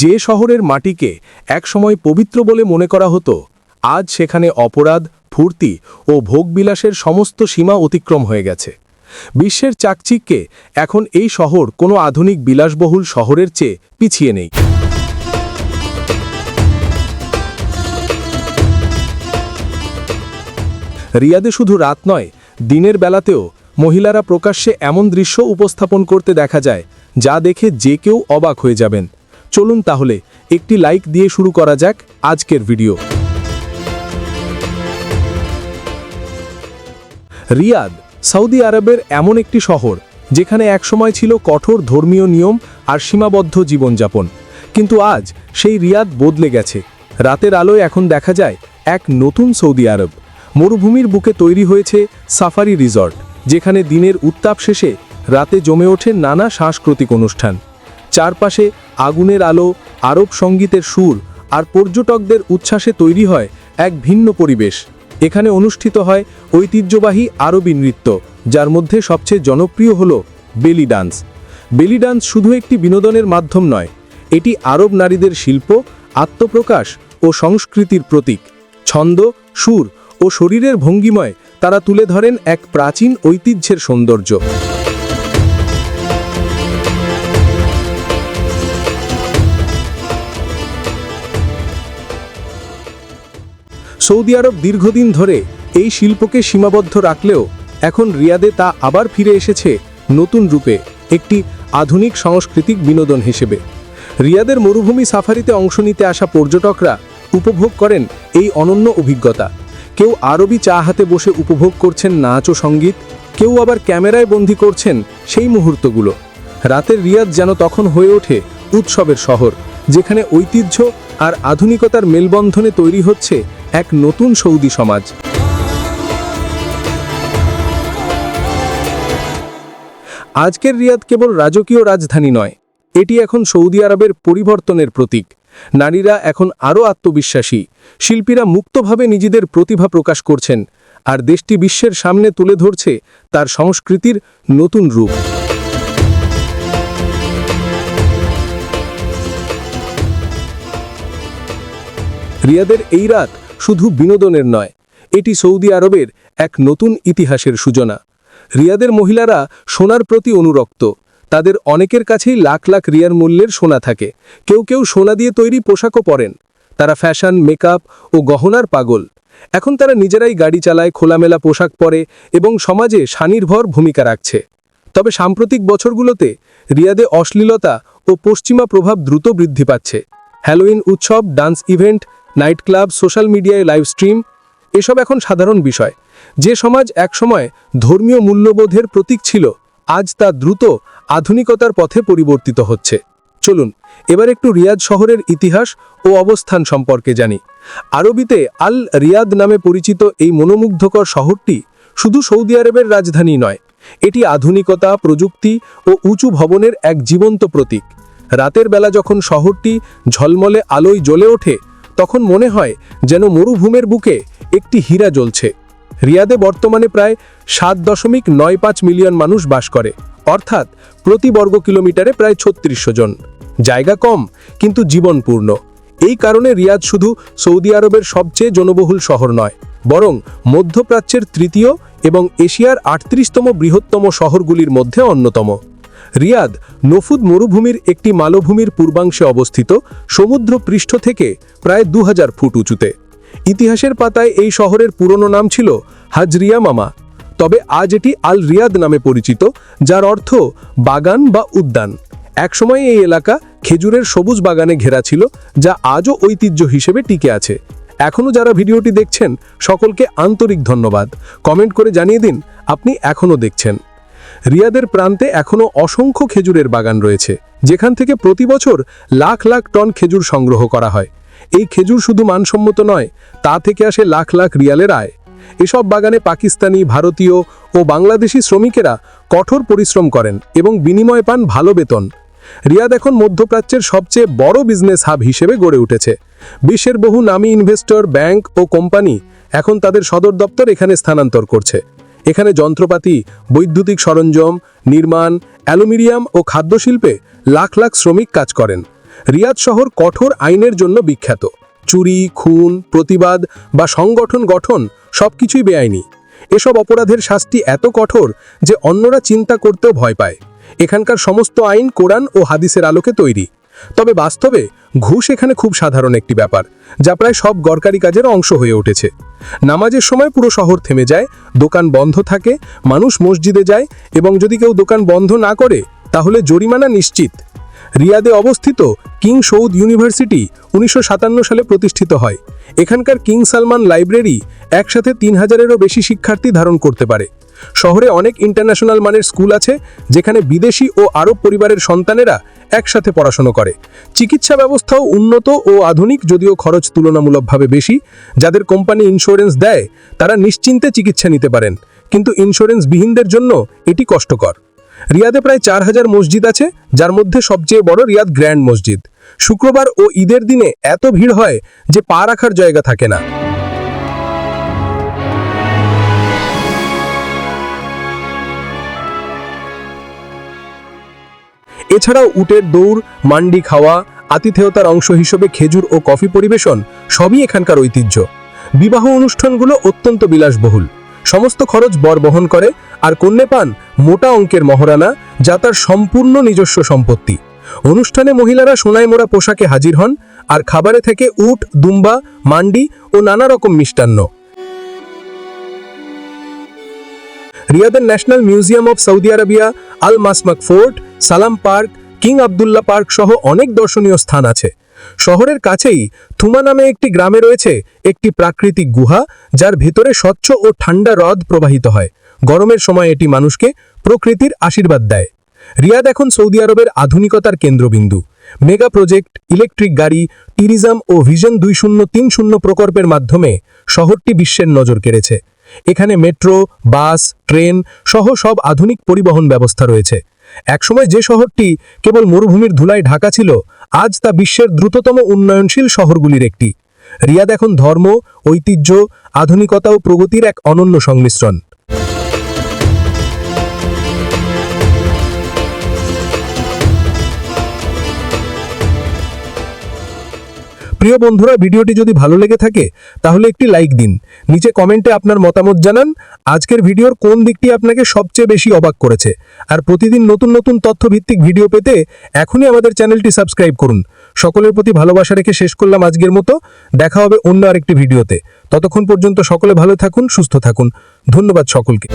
যে শহরের মাটিকে একসময় পবিত্র বলে মনে করা হতো, আজ সেখানে অপরাধ, ফুর্তি ও ভোগবিলাসের সমস্ত সীমা অতিক্রম হয়ে গেছে। বিশ্বের চাকচিক্যে এখন এই শহর কোনো আধুনিক বিলাসবহুল শহরের চেয়ে পিছিয়ে নেই। রিয়াদে শুধু রাত নয়, দিনের বেলাতেও মহিলারা প্রকাশ্যে এমন দৃশ্য উপস্থাপন করতে দেখা যায়, যা দেখে যে কেউ অবাক হয়ে যাবেন। চলুন তাহলে একটি লাইক দিয়ে শুরু করা যাক আজকের ভিডিও রিয়াদ, সৌদি আরবের এমন একটি শহর, যেখানে একসময় ছিল কঠোর ধর্মীয় নিয়ম আর সীমাবদ্ধ জীবনযাপন। কিন্তু আজ সেই রিয়াদ বদলে গেছে। রাতের আলোয় এখন দেখা যায় এক নতুন সৌদি আরব। মরুভূমির বুকে তৈরি হয়েছে সাফারি রিসর্ট, যেখানে দিনের উত্তাপ শেষে রাতে জমে ওঠে নানা সাংস্কৃতিক অনুষ্ঠান। চারপাশে আগুনের আলো, আরব সঙ্গীতের সুর আর পর্যটকদের উচ্ছ্বাসে তৈরি হয় এক ভিন্ন পরিবেশ। এখানে অনুষ্ঠিত হয় ঐতিহ্যবাহী আরবি নৃত্য, যার মধ্যে সবচেয়ে জনপ্রিয় হল বেলি ডান্স। বেলি ডান্স শুধু একটি বিনোদনের মাধ্যম নয়, এটি আরব নারীদের শিল্প, আত্মপ্রকাশ ও সংস্কৃতির প্রতীক। ছন্দ, সুর ও শরীরের ভঙ্গিময় তারা তুলে ধরেন এক প্রাচীন ঐতিহ্যের সৌন্দর্য। সৌদি আরব দীর্ঘদিন ধরে এই শিল্পকে সীমাবদ্ধ রাখলেও এখন রিয়াদে তা আবার ফিরে এসেছে নতুন রূপে একটি আধুনিক সাংস্কৃতিক বিনোদন হিসেবে। রিয়াদের মরুভূমি সাফারিতে অংশ নিতে আসা পর্যটকরা উপভোগ করেন এই অনন্য অভিজ্ঞতা। কেউ আরবি চা হাতে বসে উপভোগ করছেন নাচ ও সংগীত, কেউ আবার ক্যামেরায় বন্দি করছেন সেই মুহূর্তগুলো। রাতের রিয়াদ যেন তখন হয়ে ওঠে উৎসবের শহর, যেখানে ঐতিহ্য আর আধুনিকতার মেলবন্ধনে তৈরি হচ্ছে এক নতুন সৌদি সমাজ। আজকের রিয়াদ কেবল রাজকীয় রাজধানী নয়, এটি এখন সৌদি আরবের পরিবর্তনের প্রতীক। নারীরা এখন আরও আত্মবিশ্বাসী, শিল্পীরা মুক্তভাবে নিজেদের প্রতিভা প্রকাশ করছেন, আর দেশটি বিশ্বের সামনে তুলে ধরছে তার সংস্কৃতির নতুন রূপ। রিয়াদের এই রাত শুধু বিনোদনের নয়, এটি সৌদি আরবের এক নতুন ইতিহাসের সূচনা। রিয়াদের মহিলারা সোনার প্রতি অনুরক্ত। তাদের অনেকের কাছেই লাখ লাখ রিয়ার মূল্যের সোনা থাকে। কেউ কেউ সোনা দিয়ে তৈরি পোশাকও পরেন। তারা ফ্যাশন, মেকআপ ও গহনার পাগল। এখন তারা নিজেরাই গাড়ি চালায়, খোলামেলা পোশাক পরে এবং সমাজে স্বানির্ভর ভূমিকা রাখছে। তবে সাম্প্রতিক বছরগুলোতে রিয়াদে অশ্লীলতা ও পশ্চিমা প্রভাব দ্রুত বৃদ্ধি পাচ্ছে। হ্যালোইন উৎসব, dance event night club social মিডিয়ায় লাইভ স্ট্রিম, এসব এখন সাধারণ বিষয়। যে সমাজ একসময় ধর্মীয় মূল্যবোধের প্রতীক ছিল, আজ তা দ্রুত আধুনিকতার পথে পরিবর্তিত হচ্ছে। চলুন, এবার একটু রিয়াদ শহরের ইতিহাস ও অবস্থান সম্পর্কে জানি। আরবিতে আল রিয়াদ নামে পরিচিত এই মনোমুগ্ধকর শহরটি শুধু সৌদি আরবের রাজধানী নয়, এটি আধুনিকতা, প্রযুক্তি ও উঁচু ভবনের এক জীবন্ত প্রতীক। রাতের বেলা যখন শহরটি ঝলমলে আলোয় জ্বলে ওঠে তখন মনে হয় যেন মরুভূমের বুকে একটি হীরা জ্বলছে। রিয়াদে বর্তমানে প্রায় সাত দশমিক নয় পাঁচ মিলিয়ন মানুষ বাস করে, অর্থাৎ প্রতি বর্গ কিলোমিটারে প্রায় ছত্রিশশো জন। জায়গা কম, কিন্তু জীবনপূর্ণ। এই কারণে রিয়াদ শুধু সৌদি আরবের সবচেয়ে জনবহুল শহর নয়, বরং মধ্যপ্রাচ্যের তৃতীয় এবং এশিয়ার আটত্রিশতম বৃহত্তম শহরগুলির মধ্যে অন্যতম। রিয়াদ নফুদ মরুভূমির একটি মালভূমির পূর্বাংশে অবস্থিত সমুদ্র পৃষ্ঠ থেকে প্রায় দু হাজার ফুট উঁচুতে। ইতিহাসের পাতায় এই শহরের পুরনো নাম ছিল হাজরিয়া মামা। তবে আজ এটি আল রিয়াদ নামে পরিচিত, যার অর্থ বাগান বা উদ্যান। একসময় এই এলাকা খেজুরের সবুজ বাগানে ঘেরা ছিল, যা আজও ঐতিহ্য হিসেবে টিকে আছে। এখনও যারা ভিডিওটি দেখছেন, সকলকে আন্তরিক ধন্যবাদ। কমেন্ট করে জানিয়ে দিন, আপনি এখনও দেখছেন। রিয়াদের প্রান্তে এখনও অসংখ্য খেজুরের বাগান রয়েছে, যেখান থেকে প্রতি বছর লাখ লাখ টন খেজুর সংগ্রহ করা হয়। এই খেজুর শুধু মানসম্মত নয়, তা থেকে আসে লাখ লাখ রিয়ালের আয়। এসব বাগানে পাকিস্তানি, ভারতীয় ও বাংলাদেশি শ্রমিকেরা কঠোর পরিশ্রম করেন এবং বিনিময় পান ভালো বেতন। রিয়াদ এখন মধ্যপ্রাচ্যের সবচেয়ে বড় বিজনেস হাব হিসেবে গড়ে উঠেছে। বিশ্বের বহু নামী ইনভেস্টর, ব্যাংক ও কোম্পানি এখন তাদের সদর দপ্তর এখানে স্থানান্তর করছে। এখানে যন্ত্রপাতি, বৈদ্যুতিক সরঞ্জাম, নির্মাণ, অ্যালুমিনিয়াম ও খাদ্যশিল্পে লাখ লাখ শ্রমিক কাজ করেন। রিয়াদ শহর কঠোর আইনের জন্য বিখ্যাত। চুরি, খুন, প্রতিবাদ বা সংগঠন গঠন সবকিছুই বেআইনি। এসব অপরাধের শাস্তি এত কঠোর যে অন্যরা চিন্তা করতেও ভয় পায়। এখানকার সমস্ত আইন কোরআন ও হাদিসের আলোকে তৈরি। তবে বাস্তবে ঘুষ এখানে খুব সাধারণ একটি ব্যাপার, যা প্রায় সব গরকারি কাজের অংশ হয়ে উঠেছে। নামাজের সময় পুরো শহর থেমে যায়, দোকান বন্ধ থাকে, মানুষ মসজিদে যায় এবং যদি কেউ দোকান বন্ধ না করে, তাহলে জরিমানা নিশ্চিত। রিয়াদে অবস্থিত কিং সৌদ ইউনিভার্সিটি উনিশশো সাতান্ন সালে প্রতিষ্ঠিত হয়। এখানকার কিং সালমান লাইব্রেরি একসাথে তিন হাজারেরও বেশি শিক্ষার্থী ধারণ করতে পারে। শহরে অনেক ইন্টারন্যাশনাল মানের স্কুল আছে, যেখানে বিদেশি ও আরব পরিবারের সন্তানেরা একসাথে পড়াশোনা করে। চিকিৎসা ব্যবস্থাও উন্নত ও আধুনিক, যদিও খরচ তুলনামূলকভাবে বেশি। যাদের কোম্পানি ইন্স্যুরেন্স দেয়, তারা নিশ্চিন্তে চিকিৎসা নিতে পারেন। কিন্তু ইন্স্যুরেন্স বিহীনদের জন্য এটি কষ্টকর। রিয়াদে প্রায় চার হাজার মসজিদ আছে, যার মধ্যে সবচেয়ে বড় রিয়াদ গ্র্যান্ড মসজিদ। শুক্রবার ও ঈদের দিনে এত ভিড় হয় যে পা রাখার জায়গা থাকে না। এছাড়াও উটের দৌড়, মান্ডি খাওয়া, আতিথেয়তার অংশ হিসেবে খেজুর ও কফি পরিবেশন সবই এখানকার ঐতিহ্য। বিবাহ অনুষ্ঠানগুলো অত্যন্ত বিলাসবহুল। সমস্ত খরচ বর বহন করে আর কন্যে পান মোটা অঙ্কের মহারানা, যা তার সম্পূর্ণ নিজস্ব সম্পত্তি। অনুষ্ঠানে মহিলারা সোনায় মোড়া পোশাকে হাজির হন আর খাবারে থেকে উট, দুম্বা, মান্ডি ও নানা রকম মিষ্টান্ন। রিয়াদের national museum of Saudi Arabia, Al Masmak fort, Salam park, king Abdullah park সহ অনেক দর্শনীয় স্থান আছে। শহরের কাছেই থুমা নামে একটি গ্রামে রয়েছে একটি প্রাকৃতিক গুহা, যার ভেতরে স্বচ্ছ ও ঠান্ডা হ্রদ প্রবাহিত হয়। গরমের সময় এটি মানুষকে প্রকৃতির আশীর্বাদ দেয়। রিয়াদ এখন সৌদি আরবের আধুনিকতার কেন্দ্রবিন্দু। মেগা প্রজেক্ট, ইলেকট্রিক গাড়ি, ট্যুরিজম ও ভিশন দুই শূন্য তিন শূন্য প্রকল্পের মাধ্যমে শহরটি বিশ্বের নজর কেড়েছে। এখানে মেট্রো, বাস, ট্রেন সহ সব আধুনিক পরিবহন ব্যবস্থা রয়েছে। একসময় যে শহরটি কেবল মরুভূমির ধুলায় ঢাকা ছিল, আজ তা বিশ্বের দ্রুততম উন্নয়নশীল শহরগুলির একটি। রিয়াদ এখন ধর্ম, ঐতিহ্য, আধুনিকতা ও প্রগতির এক অনন্য সংমিশ্রণ। প্রিয় বন্ধুরা, ভিডিওটি যদি ভালো লেগে থাকে, তাহলে একটি লাইক দিন। নিচে কমেন্টে আপনার মতামত জানান, আজকের ভিডিওর কোন দিকটি আপনাকে সবচেয়ে বেশি অবাক করেছে। আর প্রতিদিন নতুন নতুন তথ্যভিত্তিক ভিডিও পেতে এখনই আমাদের চ্যানেলটি সাবস্ক্রাইব করুন। সকলের প্রতি ভালোবাসা রেখে শেষ করলাম আজকের মতো। দেখা হবে অন্য আরেকটি ভিডিওতে। ততক্ষণ পর্যন্ত সকলে ভালো থাকুন, সুস্থ থাকুন। ধন্যবাদ সকলকে।